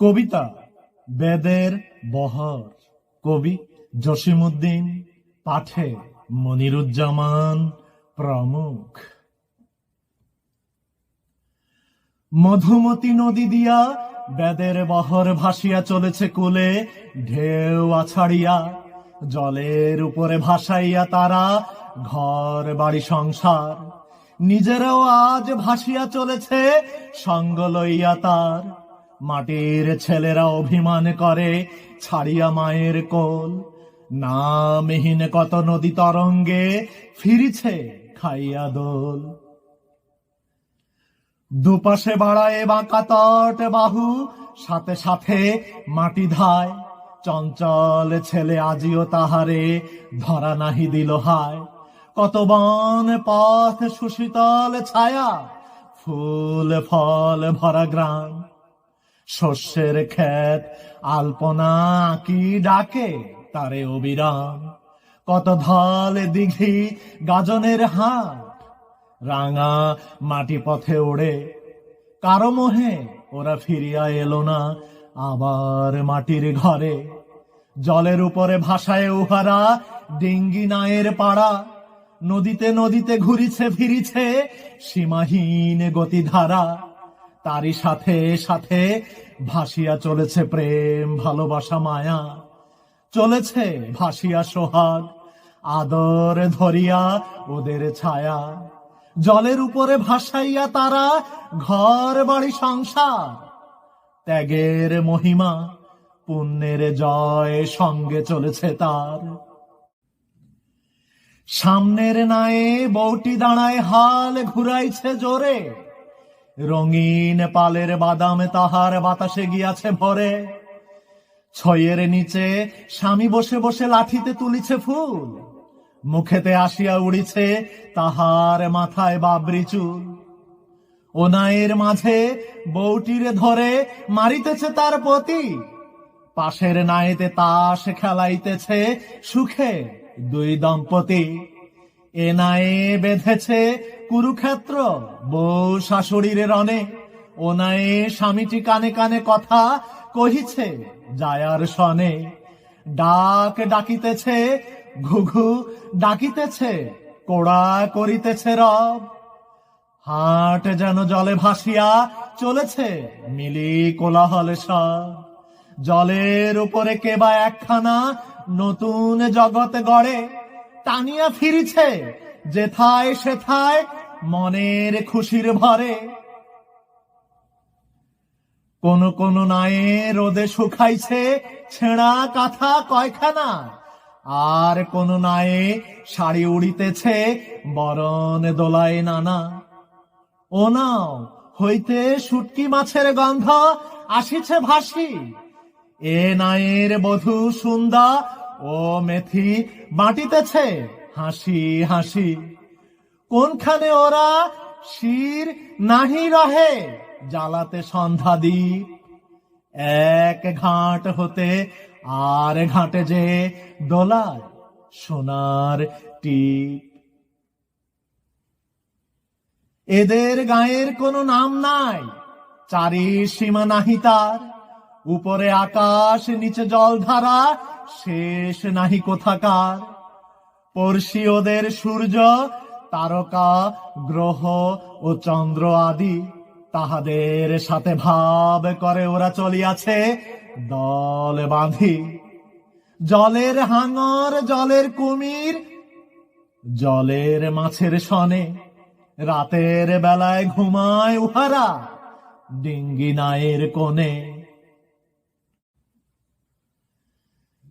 কবিতা, বেদের বহর। কবি জসিমুদ্দিন পাঠে মনিরুজ্জামান প্রমুখ। মধুমতি নদী দিয়া বেদের বহর ভাসিয়া চলেছে কুলে, ঢেউ আছাড়িয়া। জলের উপরে ভাসাইয়া তারা ঘর, বাড়ি, সংসার। নিজেরাও আজ ভাসিয়া চলেছে সঙ্গ লইয়া তার। মাটির ছেলেরা অভিমান করে, ছাড়িয়া মায়ের কোল। নামহীন কত নদী তরঙ্গে ফিরিছে খাইয়া দোল। দুপাশে বাড়ায় বাঁকা তট বাহু, সাথে সাথে মাটি ধায়। চঞ্চল ছেলে আজিও তাহারে ধরা নাহি দিল হায়। কত বন পথ সুশীতল ছায়া, ফুল ফল ভরা গ্রাম। শস্যের ক্ষেত, আলপনা কি ডাকে তারে অবিরাম? কত ধল দিঘি গাজনের হাট রাঙা মাটি পথে ওড়ে। কারও মোহে ওরা ফিরিয়া এলো না, আবার মাটির ঘরে। জলের উপরে ভাসায় উহারা ডেঙ্গি নায়ের পাড়া। নদীতে নদীতে ঘুরিছে, ফিরিছে সীমাহীন গতিধারা। তারই সাথে সাথে ভাসিয়া চলেছে প্রেম, ভালোবাসা, মায়া। চলেছে ভাসিয়া সোহাগ, আদর ধরিয়া ওদের ছায়া। জলের উপরে ভাসাইয়া তারা ঘর, বাড়ি, সংসার। ত্যাগের মহিমা, পুণ্যের জয় সঙ্গে চলেছে তার। সামনের নায়ে বউটি দাঁড়ায়, হাল ঘুরাইছে জোরে। রঙিন পালের বাদাম তাহার বাতাসে গিয়াছে ভরে। ছয়ের নিচে স্বামী বসে বসে লাঠিতে তুলিছে ফুল। মুখেতে আসিয়া উড়িছে তাহার মাথায় বাবরি চুল। ওনায়ের মাঝে বউটিরে ধরে মারিতেছে তার পতি। পাশের নায়েতে তাস খেলাইতেছে সুখে দুই দম্পতি। এ নায়ে বেঁধেছে কুরুক্ষেত্র? বউ শাশুড়ির রনে ও নায়ে স্বামীটি কানে কানে কথা কহিছে, যায়ার সনে ডাক ডাকিতেছে, ঘুঘু ডাকিতেছে, কোড়া করিতেছে রব। হাট যেন জলে ভাসিয়া চলেছে, মিলি কোলাহল সব। জলের উপরে কেবা একখানা নতুন জগৎ গড়ে, টানিয়া ফিরিছে, যেথায় সেথায় মনের খুশির ভরে। কোন কোন নায়ে রোদে শুকাইছে ছেঁড়া কাঁথা কয়খানা, আর কোন নায়ে শাড়ি উড়িতেছে বরণ দোলায় নানা। ও নাও, হইতে শুটকি মাছের গন্ধ আসিছে ভাসি। এ নায়ের বধূ সুন্দা ও মেথি বাটিতেছে হাসি হাসি। কোনখানে ওরা? শির নাহি রহে, জ্বালাতে সন্ধ্যা দ্বীপ এক ঘাট হতে আর ঘাটে যে দোলায় সোনার টিপ। এদের গায়ের কোনো নাম নাই, চারি সীমা নাহি তার। উপরে আকাশ, নিচে জলধারা, শেষ নাহি কোথাকার। পড়শি ওদের সূর্য তারকা, গ্রহ ও চন্দ্র আদি তাহাদের সাথে ভাব করে ওরা চলিয়াছে দল বাঁধি। জলের হাঙর জলের কুমির, জলের মাছের সনে। রাতের বেলায় ঘুমায় উহারা ডিঙ্গি নায়ের কোণে।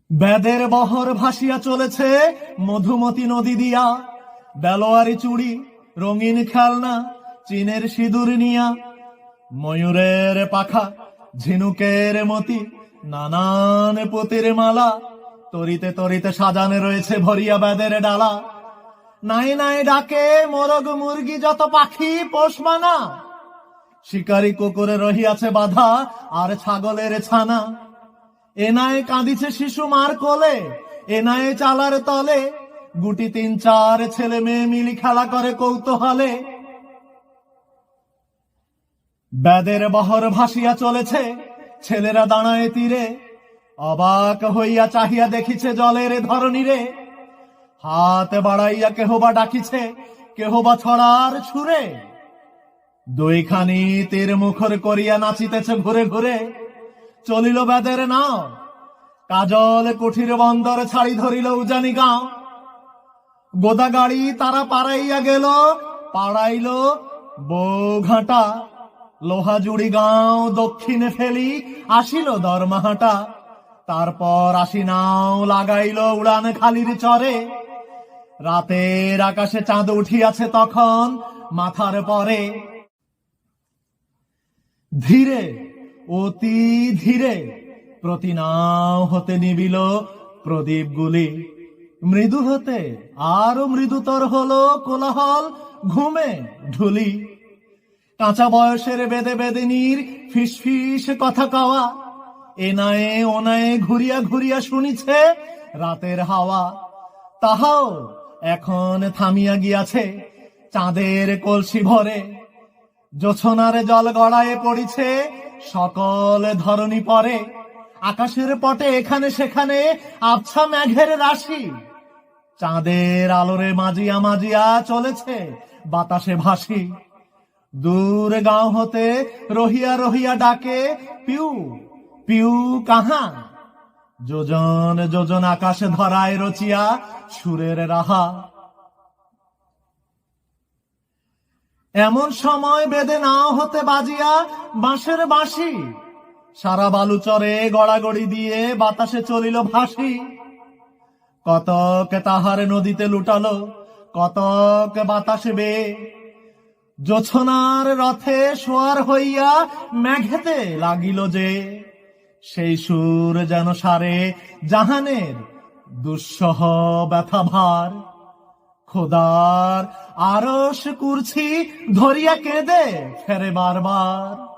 বেদের বহর ভাসিয়া চলেছে মধুমতি নদী দিয়া। বেলোয়ারি চুড়ি, রঙিন খেলনা, চীনের সিঁদুর নিয়া, ময়ূরের পাখা, ঝিনুকের মতি, নানান পুতির মালা, তরিতে তরিতে সাজানে রয়েছে ভরিয়া বেদের ডালা। নাই নাই ডাকে মোরগ মুরগি যত পাখি পোষ মানা। শিকারী কুকুরে রহিয়াছে বাধা আর ছাগলের ছানা। এনায় কাঁদিছে শিশু মার কোলে এনায় চালার তলে গুটি তিন চার ছেলে মেয়ে মিলি খেলা করে কৌতূহলে। বেদের বহর ভাসিয়া চলেছে, ছেলেরা দাঁড়ায় তীরে। অবাক হইয়া চাহিয়া দেখিছে জলের ধরণীরে। হাত বাড়াইয়া কেহ বা ডাকিছে কেহ বা ছড়ার ছুরে দুইখানি তীর মুখর করিয়া নাচিতেছে ঘুরে ঘুরে। চলিল বেদের নাও, কাজল কুঠির বন্দর ছাড়ি ধরিল উজানি গাঁও। গোদা গাড়ি তারা পাড়াইয়া গেল, পাড়াইল বৌঘাটা। লোহাজুড়ি গাঁও দক্ষিণে ফেলি, আসিল দরমাহাটা। তারপর আসি নাও লাগাইল উড়ান খালির চরে। রাতের আকাশে চাঁদ উঠিয়াছে তখন মাথার পরে। ধীরে, অতি ধীরে প্রতি নাও হতে নিবিল প্রদীপগুলি। মৃদু হতে আরও মৃদুতর হলো কোলাহল, ঘুমে ঢুলি কাঁচা বয়সের বেদে বেদিনীর ফিসফিস কথা কাওয়া এনায়ে ওনায়ে ঘুরিয়া ঘুরিয়া শুনিছে রাতের হাওয়া। তাহাও এখন থামিয়া গিয়াছে চাঁদের কলসি ভরে। জোছনারে জল গড়ায়ে পড়িছে সকল ধরণী পরে। আকাশের পটে এখানে সেখানে আবছা মেঘের রাশি। চাঁদের আলোরে মাজিয়া মাজিয়া চলেছে বাতাসে ভাসি। দূর গাঁও হতে রহিয়া রহিয়া ডাকে, পিউ পিউ কাহা? যোজন যোজন আকাশে ধরায় রচিয়া সুরের রাহা। এমন সময় বেদে নাও হতে বাজিয়া বাঁশের বাঁশি। সারা বালুচরে গড়াগড়ি দিয়ে বাতাসে চলিল ভাসি। কতক তাহার নদীতে লুটালো, কতক বাতাসে বে। জোছনার রথে সোয়ার হইয়া মেঘেতে লাগিল যে, সেই সুর যেন সারে জাহানের দুঃসহ ব্যথা ভার। খোদার আরস কুরছি ধরিয়া কেঁদে ফেরে বারবার।